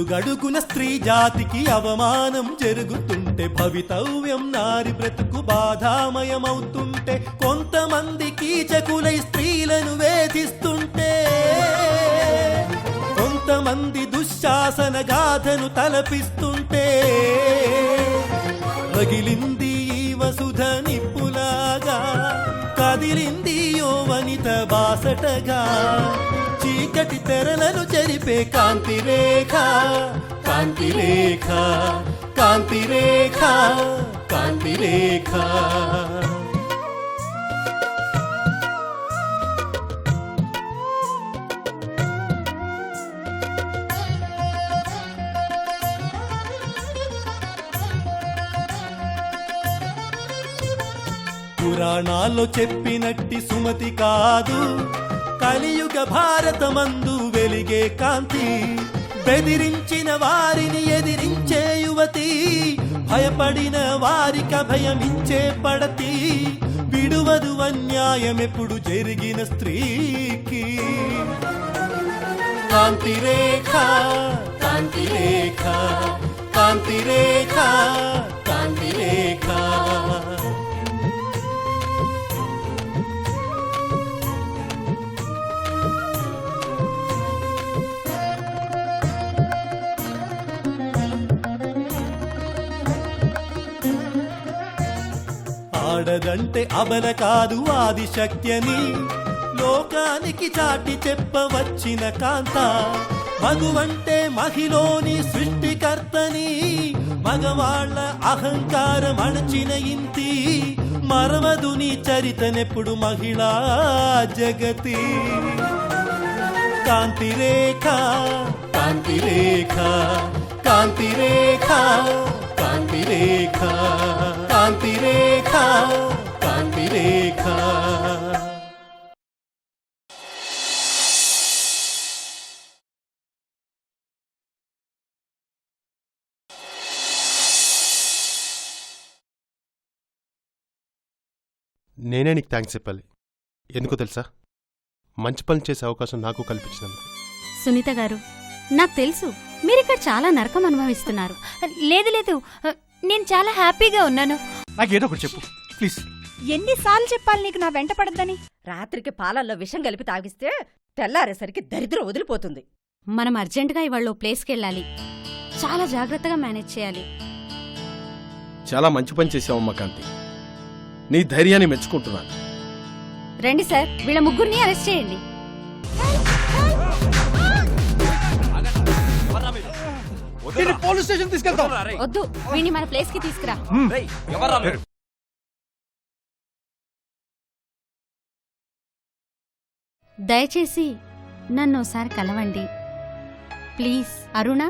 అడుగడుగున స్త్రీ జాతికి అవమానం జరుగుతుంటే భవితవ్యం నారి బ్రతుకు బాధామయమవుతుంటే కొంతమంది కీచకులై స్త్రీలను వేధిస్తుంటే కొంతమంది దుశ్శాసన గాథను తలపిస్తుంటే రగిలింది ఈ వసుధ నిప్పులాగా కదిలింది యో వనిత బాసటగా. చీకటి తెరలను చెరిపే కాంతి రేఖ కాంతి రేఖ కాంతి రేఖ కాంతి రేఖ పురాణాల్లో చెప్పినట్టి సుమతి కాదు. కలియుగ భారతమందు వెలిగే కాంతి. బెదిరించిన వారిని ఎదిరించే యువతి భయపడిన వారిక భయమించే పడతి. విడువదు అన్యాయమెప్పుడు జరిగిన స్త్రీకి. కాంతి రేఖ కాంతి రేఖ కాంతి రేఖ కాంతి రేఖ. ఆడదంటే అబల కాదు ఆది శక్తిని లోకానికి చాటి చెప్పవచ్చిన కాంత. మగువంటే మహిలోని సృష్టికర్తని. మగవాళ్ళ అహంకారం అణచిన ఇంతి మరవదు నీ చరితనెప్పుడు మహిళా జగతి. కాంతిరేఖ కాంతిరేఖ కాంతిరేఖ కాంతిరేఖ. కాంతి రేఖ కాంతి రేఖ నేనే నీకు థ్యాంక్స్ చెప్పాలి. ఎందుకో తెలుసా? మంచి పని చేసే అవకాశం నాకు కల్పించినందుకు. సునీత గారు నాకు తెలుసు మీరిక్కడ చాలా నరకం అనుభవిస్తున్నారు. లేదు లేదు నేను చాలా హ్యాపీగా ఉన్నాను. నాకేదో ఒకటి చెప్పు. ప్లీజ్ ఎన్నిసార్లు చెప్పాలి నీకు నా వెంట పడద్దని? రాత్రికి పాలల్లో విషం కలిపి తాగిస్తే తెల్లారేసరికి దరిద్రం వదిలిపోతుంది. మనం అర్జెంటుగా ఇవాళ ఓ ప్లేస్కి వెళ్ళాలి చాలా జాగ్రత్తగా మేనేజ్ చేయాలి. చాలా మంచి పని చేసావమ్మా కాంతి. నీ ధైర్యాన్ని మెచ్చుకుంటున్నాను. రండి సార్ వీళ్ళ ముగ్గురిని అరెస్ట్ చేయండి. పోలీస్ స్టేషన్ తీసుకెళ్తాం. వద్దు వీడిని మన ప్లేస్కి తీసుకురా దయచేసి నన్ను ఒకసారి కలవండి. ప్లీజ్ అరుణ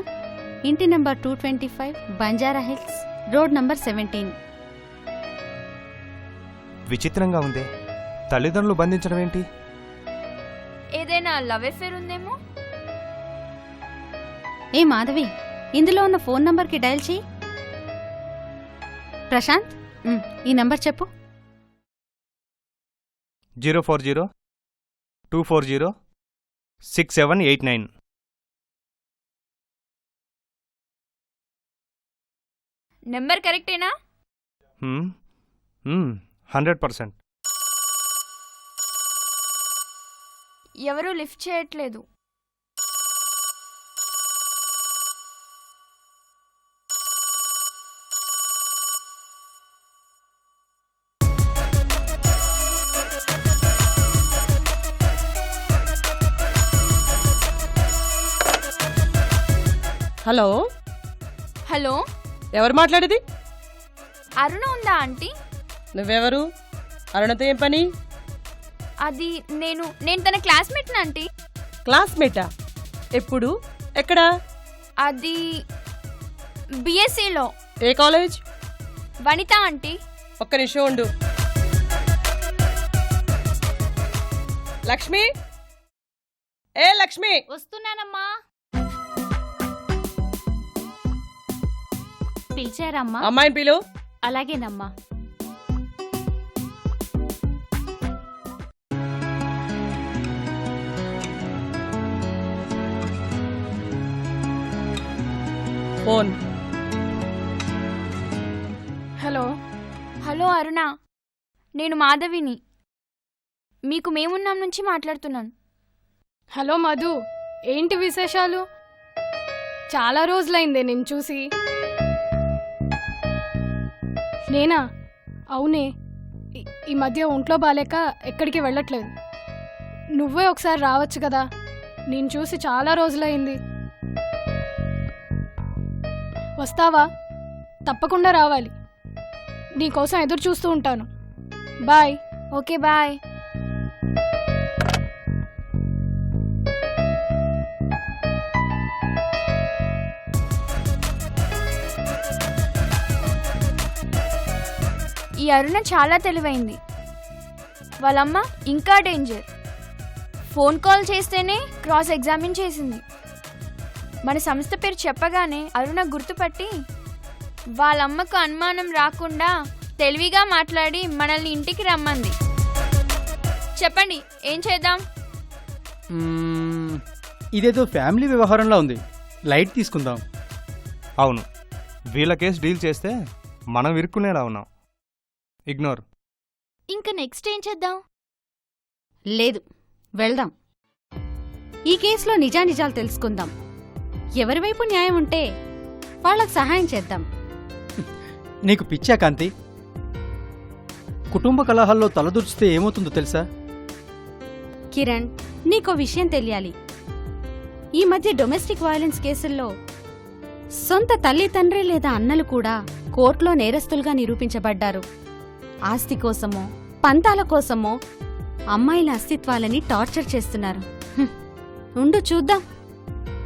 ఇంటి number two twenty five Banjara Hills road number seventeen. విచిత్రంగా ఉందే. తల్లిదండ్రులు బంధించడం ఏంటి? ఏదైనా లవ్ ఎఫేర్ ఉందేమో? ఏ మాధవి ఇందులో ఉన్న ఫోన్ నంబర్కి డయల్ చేయి. ప్రశాంత్ ఉమ్, ఈ నంబర్ చెప్పు. Zero four zero two four zero six seven eight nine. Number కరెక్టేనా? Hundred percent. ఎవరూ లిఫ్ట్ చేయట్లేదు. హలో? హలో? ఎవరు మాట్లాడేది? అరుణ ఉందా ఆంటీ? నువ్వెవరు? అరుణతో ఏం పని? అది నేను నేను తన క్లాస్మేట్ ఆంటీ. క్లాస్మేటా? ఎప్పుడు? ఎక్కడా? అది బిఎస్సిలో. ఏ కాలేజ్? వనిత ఆంటీ. ఒక్క నిమిషం ఉండు. లక్ష్మి? ఏ లక్ష్మి? వస్తున్నానమ్మా. పిలిచారమ్మా. అమ్మాయిని పిలు. అలాగేనమ్మా. ఫోన్. హలో. హలో అరుణ. నేను మాధవిని. మీకు మేమున్నాం నుంచి మాట్లాడుతున్నాను. హలో మధు ఏంటి విశేషాలు? చాలా రోజులైందే నేను చూసి. నేనా? అవునే. ఈ- మధ్య ఒంట్లో బాలేక ఎక్కడికి వెళ్ళట్లేదు. నువ్వే ఒకసారి రావచ్చు కదా. నేను చూసి చాలా రోజులైంది. వస్తావా? తప్పకుండా రావాలి. నీకోసం ఎదురు చూస్తూ ఉంటాను. బాయ్. Okay bye. ఈ అరుణ చాలా తెలివైంది. వాళ్ళమ్మ ఇంకా డేంజర్ ఫోన్ కాల్ చేస్తేనే క్రాస్ ఎగ్జామిన్ చేసింది. మన సంస్థ పేరు చెప్పగానే అరుణ గుర్తుపట్టి వాళ్ళమ్మకు అనుమానం రాకుండా తెలివిగా మాట్లాడి మనల్ని ఇంటికి రమ్మంది. చెప్పండి ఏం చేద్దాం? ఇదేదో ఫ్యామిలీ వ్యవహారంలా ఉంది. లైట్ తీసుకుందాం. అవును వీళ్ళ కేసు డీల్ చేస్తే మనం ఇరుక్కునేలా ఉన్నాం. ఇగ్నోర్. ఇంకా నెక్స్ట్ ఏం చేద్దాం? లేదు వెళ్దాం. ఈ కేసులో నిజానిజాలు తెలుసుకుందాం. ఎవరి వైపు న్యాయం ఉంటే వాళ్ళకు సహాయం చేద్దాం. నీకు పిచ్చా కాంతి? కుటుంబ కలహాల్లో తలదూర్చితే ఏమవుతుందో తెలుసా? కిరణ్ నీకో విషయం తెలియాలి. ఈ మధ్య డొమెస్టిక్ వైలెన్స్ కేసుల్లో సొంత తల్లి తండ్రి లేదా అన్నలు కూడా కోర్టులో నేరస్తులుగా నిరూపించబడ్డారు. ఆస్తి కోసమో పంతాల కోసమో అమ్మాయిల అస్తిత్వాలని టార్చర్ చేస్తున్నారు. ఉండు చూద్దాం.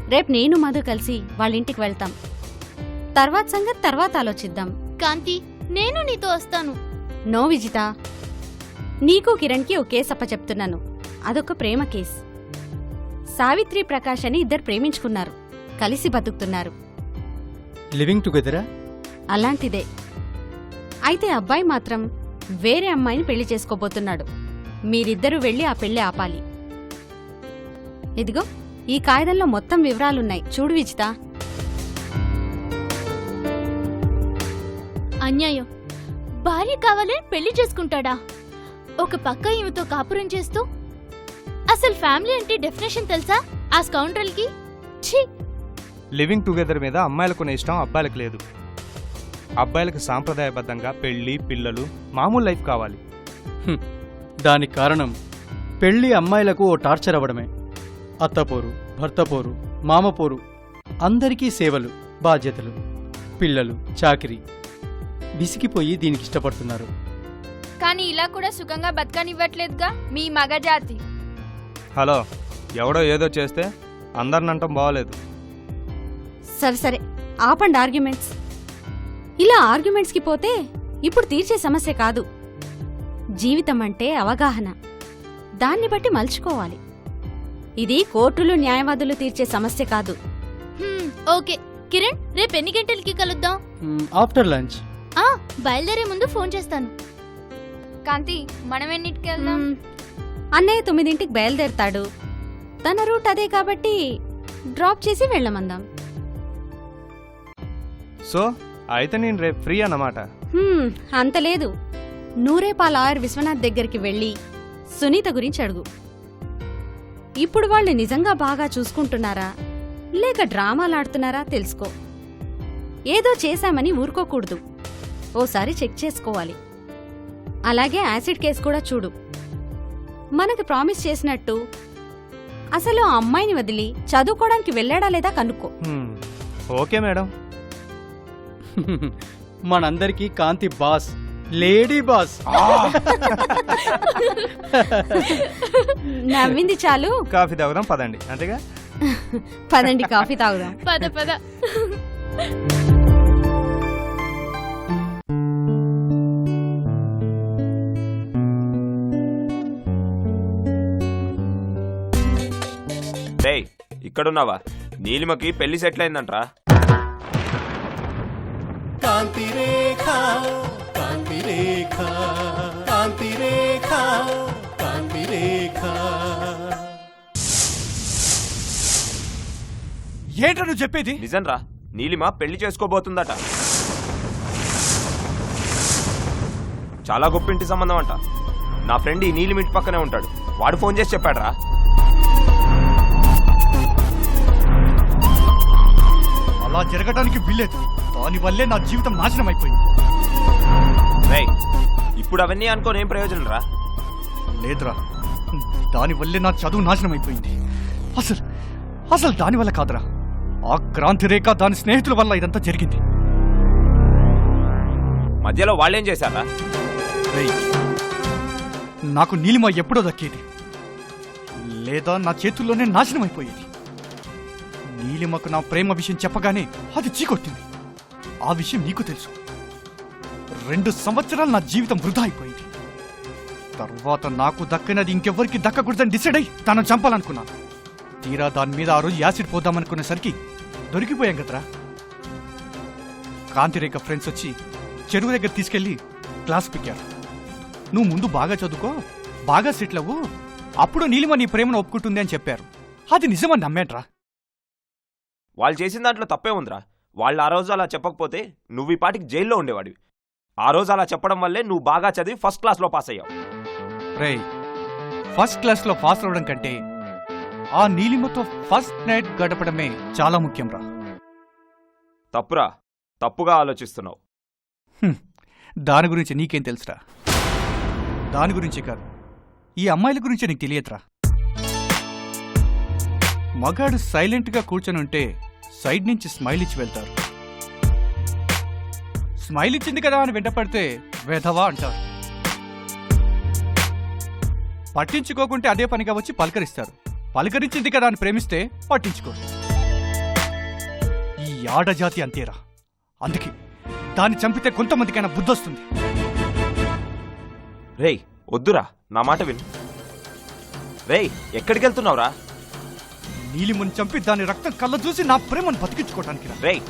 రేపు నేను మధు కలిసి వాళ్ళ ఇంటికి వెళ్తాం. తర్వాత సంగతి తర్వాత ఆలోచిద్దాం. కాంతి నేను నీతో వస్తాను. నో విజిత. నీకు కిరణ్కి ఒకే సప్ప చెప్తున్నాను. అదొక ప్రేమ కేస్. సావిత్రి ప్రకాష్ అని ఇద్దరు ప్రేమించుకున్నారు. కలిసి బతుకుతున్నారు. లివింగ్ టుగెదరా అలాంటిదే. అయితే అబ్బాయి మాత్రం వేరే అమ్మాయిని పెళ్ళి చేసుకోబోతున్నాడు. మీరిద్దరూ వెళ్ళి ఆ పెళ్ళి ఆపాలి. ఇదిగో ఈ కాగితంలో మొత్తం వివరాలున్నాయి. చూడు విజిత. అన్యాయం. భార్య కావాలని పెళ్ళి చేసుకుంటాడా? ఒక పక్క ఈమెతో కాపురం చేస్తూ? అసలు ఫ్యామిలీ అంటే డెఫినేషన్ తెలుసా? ఆ స్కౌండ్రల్కి ఛీ! లివింగ్ టుగెదర్ మీద అమ్మాయిలకున్న ఇష్టం అబ్బాయిలకు లేదు. అబ్బాయిలకు సాంప్రదాయబద్ధంగా పెళ్ళి పిల్లలు మామూలు లైఫ్ కావాలి. దానికి కారణం పెళ్ళి అమ్మాయిలకు ఓ టార్చర్ అవ్వడమే. అత్తపోరు భర్తపోరు మామపోరు అందరికీ సేవలు బాధ్యతలు పిల్లలు చాకిరి విసిగిపోయి దీనికి ఇష్టపడుతున్నారు. కానీ ఇలా కూడా సుఖంగా బతకనివ్వట్లేదుగా మీ మగజాతి. హలో ఎవడో ఏదో చేస్తే అందరినంటం బాగోలేదు. సరే సరే ఆపండి ఆర్గ్యుమెంట్స్. ఇలా ఆర్గ్యుమెంట్స్కి పోతే ఇప్పుడు తీర్చే సమస్య కాదు. జీవితం అంటే అవగాహన. దాన్ని బట్టి మలుచుకోవాలి. ఇది కోర్టులు న్యాయవాదులు తీర్చే సమస్య కాదు. ఓకే. కిరణ్ రేపు ఎన్ని గంటలకి కలుద్దాం? After lunch. ఆ బయలుదేరే ముందు ఫోన్ చేస్తాను. కాంతి మనం ఎన్నిటికి వెళ్దాం. అన్నయ్య తొమ్మిదింటికి బయలుదేరతాడు. తన రూట్ అదే కాబట్టి డ్రాప్ చేసి వెళ్ళమందాం. సో అయితే నేను రేపు ఫ్రీ అన్నమాట. హ్మ్, అంత లేదు. నూరేపా లాయర్ విశ్వనాథ్ దగ్గరికి వెళ్ళి సునీత గురించి అడుగు. ఇప్పుడు వాళ్ళు నిజంగా బాగా చూసుకుంటున్నారా? లేక డ్రామాలాడుతున్నారా తెలుసుకో. ఏదో చేశామని ఊరుకోకూడదు. ఓసారి చెక్ చేసుకోవాలి. అలాగే యాసిడ్ కేసు కూడా చూడు. మనకు ప్రామిస్ చేసినట్టు అసలు ఆ అమ్మాయిని వదిలి చదువుకోవడానికి వెళ్ళాడా లేదా కనుక్కో. హ్మ్. Okay madam. మనందరికీ కాంతి బాస్ లేడీ బాస్. నవ్వింది చాలు. కాఫీ తాగుదాం పదండి. అంతేగా? పదండి కాఫీ తాగుదాం. పద పద. ఇక్కడున్నావా? నీలిమకి పెళ్ళి సెటిల్ అయిందంట్రా. కాంతి రేఖ కాంతి రేఖ కాంతి రేఖ కాంతి రేఖ ఏంటో నువ్వు చెప్పేది? నిజంరా నీలిమ పెళ్ళి చేసుకోబోతుందట. చాలా గొప్పింటి సంబంధం అంట నా ఫ్రెండ్ ఈ నీలిమ ఇంటి పక్కనే ఉంటాడు. వాడు ఫోన్ చేసి చెప్పాడురా. అలా జరగడానికి వీల్లేదు. దానివల్లే నా జీవితం నాశనం అయిపోయింది. రేయ్ ఇప్పుడు అవన్నీ అనుకోని ఏం ప్రయోజనం రా? లేదురా. దానివల్లే నా చదువు నాశనం అయిపోయింది. అసలు అసలు దానివల్ల కాదురా. ఆ క్రాంతి రేఖ దాని స్నేహితుల వల్ల ఇదంతా జరిగింది. మధ్యలో వాళ్ళేం చేశారా? రేయ్, నాకు నీలిమ ఎప్పుడో దక్కేది. లేదా నా చేతుల్లోనే నాశనం అయిపోయేది. నీలిమకు నా ప్రేమ విషయం చెప్పగానే అది చీకొట్టింది. ఆ విషయం నీకు తెలుసు. రెండు సంవత్సరాలు నా జీవితం వృధా అయిపోయింది. తర్వాత నాకు దక్కనది ఇంకెవ్వరికి దక్కకూడదని డిసైడ్ అయ్యి తనను చంపాలనుకున్నాను తీరా దాని మీద ఆ రోజు యాసిడ్ పోదామనుకునేసరికి దొరికిపోయాం కదరా. కాంతిరేఖ ఫ్రెండ్స్ వచ్చి చెరువు దగ్గర తీసుకెళ్ళి క్లాస్ పిక్కారు నువ్వు ముందు బాగా చదువుకో బాగా సెటిల్ అవ్వు అప్పుడు నీలిమ నీ ప్రేమను ఒప్పుకుంటుంది అని చెప్పారు. అది నిజమని నమ్మేట్రా. వాళ్ళు చేసిన దాంట్లో తప్పే ఉందిరా. వాళ్ళు ఆ రోజు అలా చెప్పకపోతే నువ్వు ఈ పాటికి జైల్లో ఉండేవాడివి. ఆ రోజు అలా చెప్పడం వల్లే నువ్వు బాగా చదివి ఫస్ట్ క్లాస్లో పాస్ అయ్యావు. రేయ్ ఫస్ట్ క్లాస్లో పాస్ అవడం కంటే ఆ నీలిమతో ఫస్ట్ నైట్ గడపడమే చాలా ముఖ్యం రా. తప్పురా తప్పుగా ఆలోచిస్తున్నావు. దాని గురించి నీకేం తెలుసురా? దాని గురించి కాదు ఈ అమ్మాయిల గురించి నీకు తెలియదురా. మగాడు సైలెంట్గా కూర్చొని ఉంటే సైడ్ నుంచి స్మైల్ ఇచ్చి వెళ్తారు. స్మైల్ ఇచ్చింది కదా అని వెంటపడితే వెధవా అంటారు. పట్టించుకోకుంటే అదే పనిగా వచ్చి పలకరిస్తారు. పలకరించింది కదా అని ప్రేమిస్తే పట్టించుకో ఈ ఆడజాతి అంతేరా. అందుకే దాన్ని చంపితే కొంతమందికైనా బుద్ధొస్తుంది. రేయ్ వద్దురా నా మాట విను. రేయ్ ఎక్కడికి వెళ్తున్నావురా నీలిముని చంపి దాని రక్తం కళ్ళ చూసి నా ప్రేమను బతికించుకోవడానికి రా. రేయ్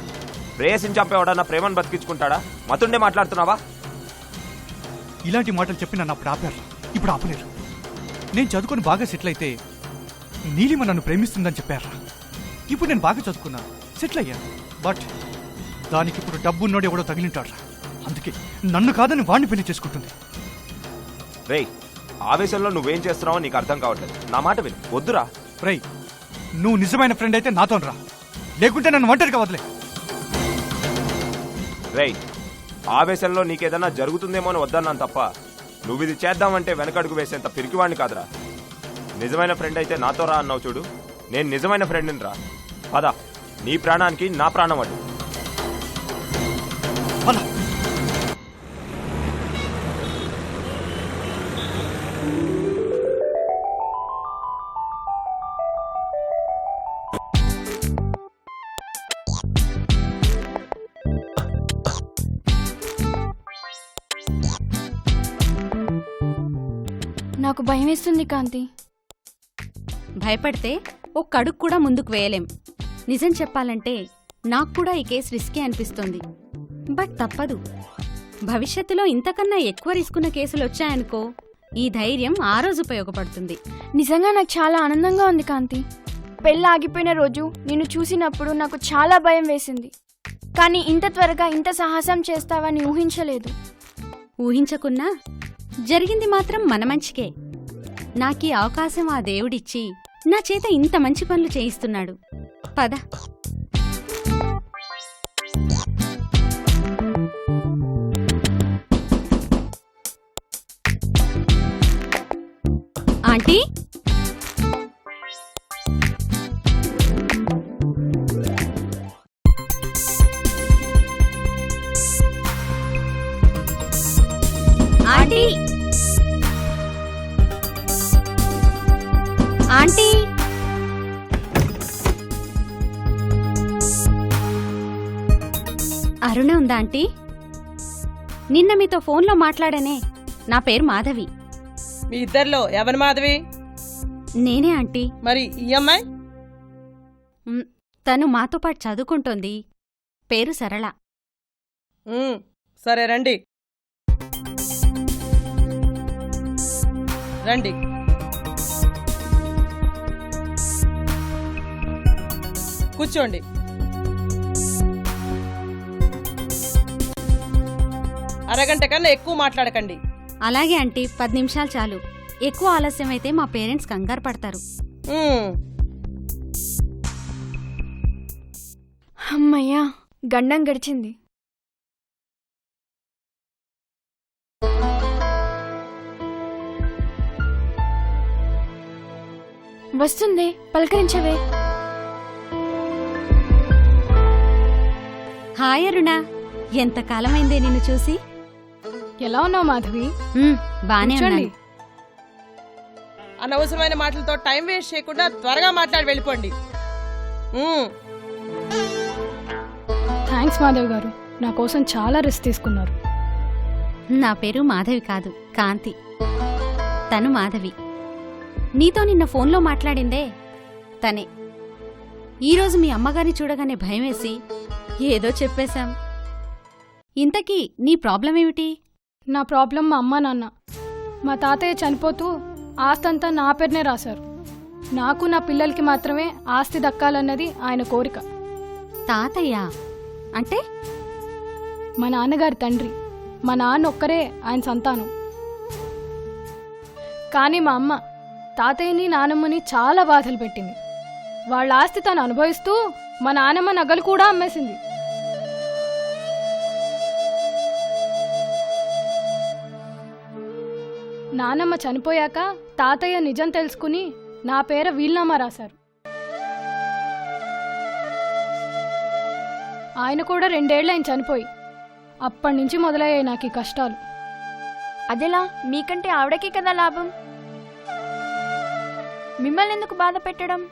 ప్రేయసిని చంపేవాడా? నా ప్రేమను బతికించుకుంటాడా? మతుండే మాట్లాడుతున్నావా? ఇలాంటి మాటలు చెప్పి నన్ను అప్పుడు ఆపారు. ఇప్పుడు ఆపలేరు. నేను చదువుకొని బాగా సెటిల్ అయితే నీలిమ నన్ను ప్రేమిస్తుందని చెప్పారా? ఇప్పుడు నేను బాగా చదువుకున్నా సెటిల్ అయ్యా. బట్ దానికి ఇప్పుడు డబ్బు ఉన్నోడు ఎవడో తగిలింటాడ్రా. అందుకే నన్ను కాదని వాడిని పెళ్ళి చేసుకుంటుంది. రేయ్ ఆవేశంలో నువ్వేం చేస్తున్నావో నీకు అర్థం కావట్లేదు. నా మాట విను. వద్దురా. రేయ్ నువ్వు నిజమైన ఫ్రెండ్ అయితే నాతో రా. లేకుంటే నన్ను ఒంటరిగా వదిలే. రేయ్ ఆవేశంలో నీకేదన్నా జరుగుతుందేమో అని వద్దన్నాను తప్ప నువ్వు ఇది చేద్దామంటే వెనకడుగు వేసేంత పిరికివాడిని కాదురా. నిజమైన ఫ్రెండ్ అయితే నాతో రా అన్నావు చూడు నేను నిజమైన ఫ్రెండ్ని రా. పద నీ ప్రాణానికి నా ప్రాణం అడ్డు పద. నాకు భయం వేస్తుంది కాంతి. భయపడితే ఒక్క అడుగు కూడా ముందుకు వేయలేం. నిజం చెప్పాలంటే నాకు కూడా ఈ కేసు రిస్కీ అనిపిస్తుంది. బట్ తప్పదు. భవిష్యత్తులో ఇంతకన్నా ఎక్కువ రిస్కున్న కేసులు వచ్చాయనుకో ఈ ధైర్యం ఆ రోజు ఉపయోగపడుతుంది. నిజంగా నాకు చాలా ఆనందంగా ఉంది కాంతి. పెళ్ళి ఆగిపోయిన రోజు నిన్ను చూసినప్పుడు నాకు చాలా భయం వేసింది. కానీ ఇంత త్వరగా ఇంత సాహసం చేస్తావని ఊహించలేదు. ఊహించకున్నా జరిగింది మాత్రం మన మంచికే. నాకీ అవకాశం ఆ దేవుడిచ్చి నా చేత ఇంత మంచి పనులు చేయిస్తున్నాడు. పద. ఆంటీ? ఆంటీ! ఆంటీ. అరుణ ఉందా ఆంటీ? నిన్న మీతో ఫోన్లో మాట్లాడానే నా పేరు మాధవి. మీ ఇద్దరిలో ఎవరి మాధవి? నేనే ఆంటీ. మరి ఈ అమ్మాయి? మ్, తను మాతో పాటు చదువుకుంటోంది. పేరు సరళ. ఉమ్, సరే రండి. రండి. కూర్చోండి. అరగంట కన్నా ఎక్కువ మాట్లాడకండి. అలాగే ఆంటీ పది నిమిషాలు చాలు. ఎక్కువ ఆలస్యం అయితే మా పేరెంట్స్ కంగారు పడతారు. అమ్మయ్యా గండం గడిచింది. వస్తుంది పలకరించవే. హాయ్ అరుణ. ఎంత కాలమైందే నిన్ను చూసి? ఎలా ఉన్నావు మాధవి? ఉమ్, బానే. ఉన్నాను. అనవసరమైన మాటలతో టైం వేస్ట్ చేయకుండా త్వరగా మాట్లాడి వెళ్ళిపోండి. ఉమ్, థ్యాంక్స్ మాధవ్ గారు. నా కోసం చాలా రిస్క్ తీసుకున్నారు. నా పేరు మాధవి కాదు కాంతి. తను మాధవి. నీతో నిన్న ఫోన్లో మాట్లాడిందే. తనే. ఈరోజు మీ అమ్మగారిని చూడగానే భయమేసి ఏదో చెప్పేశాం. ఇంతకీ నీ ప్రాబ్లం ఏమిటి? నా ప్రాబ్లం మా అమ్మ నాన్న. మా తాతయ్య చనిపోతూ ఆస్తంతా నా పేరునే రాశారు. నాకు నా పిల్లలకి మాత్రమే ఆస్తి దక్కాలన్నది ఆయన కోరిక. తాతయ్య? అంటే? మా నాన్నగారి తండ్రి. మా నాన్న ఒక్కరే ఆయన సంతానం. కానీ మా అమ్మ తాతయ్యని నానమ్మని చాలా బాధలు పెట్టింది. వాళ్ళ ఆస్తి తను అనుభవిస్తూ మా నానమ్మ నగలు కూడా అమ్మేసింది. నానమ్మ చనిపోయాక తాతయ్య నిజం తెలుసుకుని నా పేర వీల్నామా రాశారు. ఆయన కూడా రెండేళ్ళు ఆయన చనిపోయి అప్పటి నుంచి మొదలయ్యాయి నాకు ఈ కష్టాలు. అదెలా మీకంటే ఆవిడకే కదా లాభం? మిమ్మల్ని ఎందుకు బాధ పెట్టడం?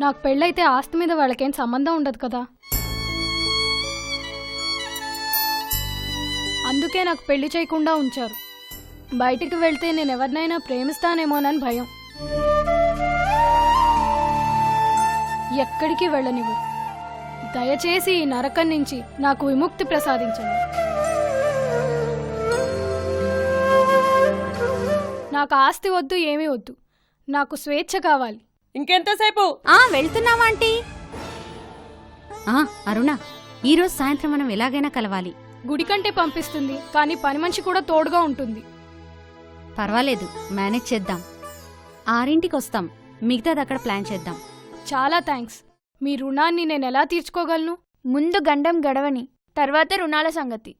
నాకు పెళ్ళైతే ఆస్తి మీద వాళ్ళకేం సంబంధం ఉండదు కదా. అందుకే నాకు పెళ్ళి చేయకుండా ఉంచారు. బయటికి వెళ్తే నేను ఎవరినైనా ప్రేమిస్తానేమోనని భయం. ఎక్కడికి వెళ్ళనివ్వరు దయచేసి ఈ నరకం నుంచి నాకు విముక్తి ప్రసాదించండి. నాకు ఆస్తి వద్దు ఏమీ వద్దు. నాకు స్వేచ్ఛ కావాలి. ఇంకెంతసేపు? ఆ వెళ్తున్నావా ఆంటీ? ఆ అరుణ ఈరోజు సాయంత్రం మనం ఎలాగైనా కలవాలి. గుడి కంటే పంపిస్తుంది కానీ పని మనిషి కూడా తోడుగా ఉంటుంది. పర్వాలేదు మేనేజ్ చేద్దాం. ఆరింటికి వస్తాం మిగతాది అక్కడ ప్లాన్ చేద్దాం. చాలా థ్యాంక్స్ మీ రుణాన్ని నేను ఎలా తీర్చుకోగలను? ముందు గండం గడవని తర్వాత రుణాల సంగతి.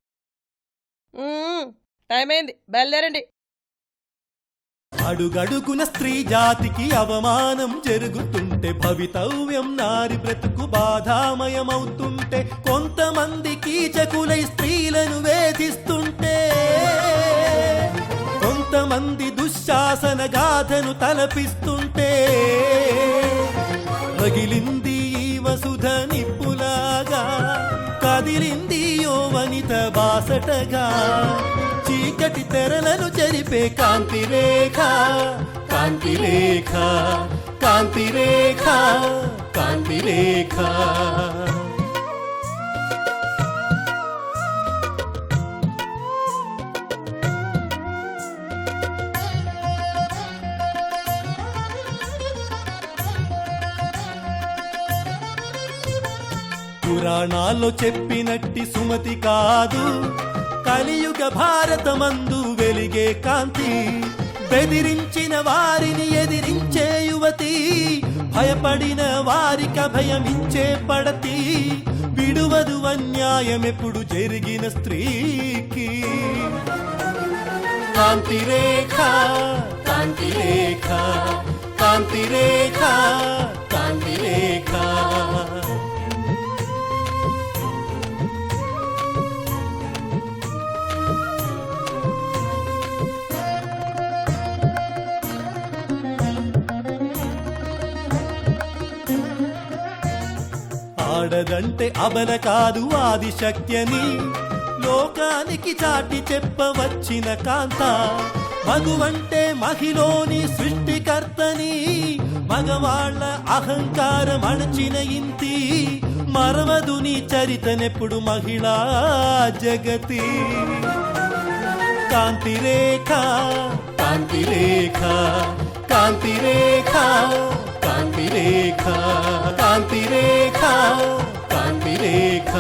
ఉమ్, టైం అయింది బయలుదేరండి. అడుగడుగున స్త్రీ జాతికి అవమానం జరుగుతుంటే భవితవ్యం నారి బ్రతుకు బాధామయమవుతుంటే కొంతమంది కీచకులై స్త్రీలను వేధిస్తుంటే. కొంతమంది దుశ్శాసన గాథను తలపిస్తుంటే పగిలింది ఈ వసుధ నిప్పులాగా కదిలింది యో వనిత బాసటగా. చీకటి తెరలను చెరిపే కాంతి రేఖ కాంతి రేఖ పురాణాల్లో చెప్పినట్టి సుమతి కాదు. కలియుగ భారతమందు వెలిగే కాంతి. బెదిరించిన వారిని ఎదిరించే యువతి భయపడిన వారిక భయమిచ్చే పడతి. విడువదు అన్యాయమెప్పుడు జరిగిన స్త్రీకి. కాంతి రేఖ కాంతి రేఖ కాంతి రేఖ కాంతి రేఖ ఆడదంటే అబల కాదు ఆది శక్తిని లోకానికి చాటి చెప్పవచ్చిన కాంత. మగువంటే మహిలోని సృష్టికర్తని. మగవాళ్ళ అహంకారం అణచిన ఇంతి. మరవదు నీ చరితనెప్పుడు మహిళా జగతి. కాంతిరేఖ కాంతిరేఖ కాంతిరేఖ. రేఖ కాంతి రేఖ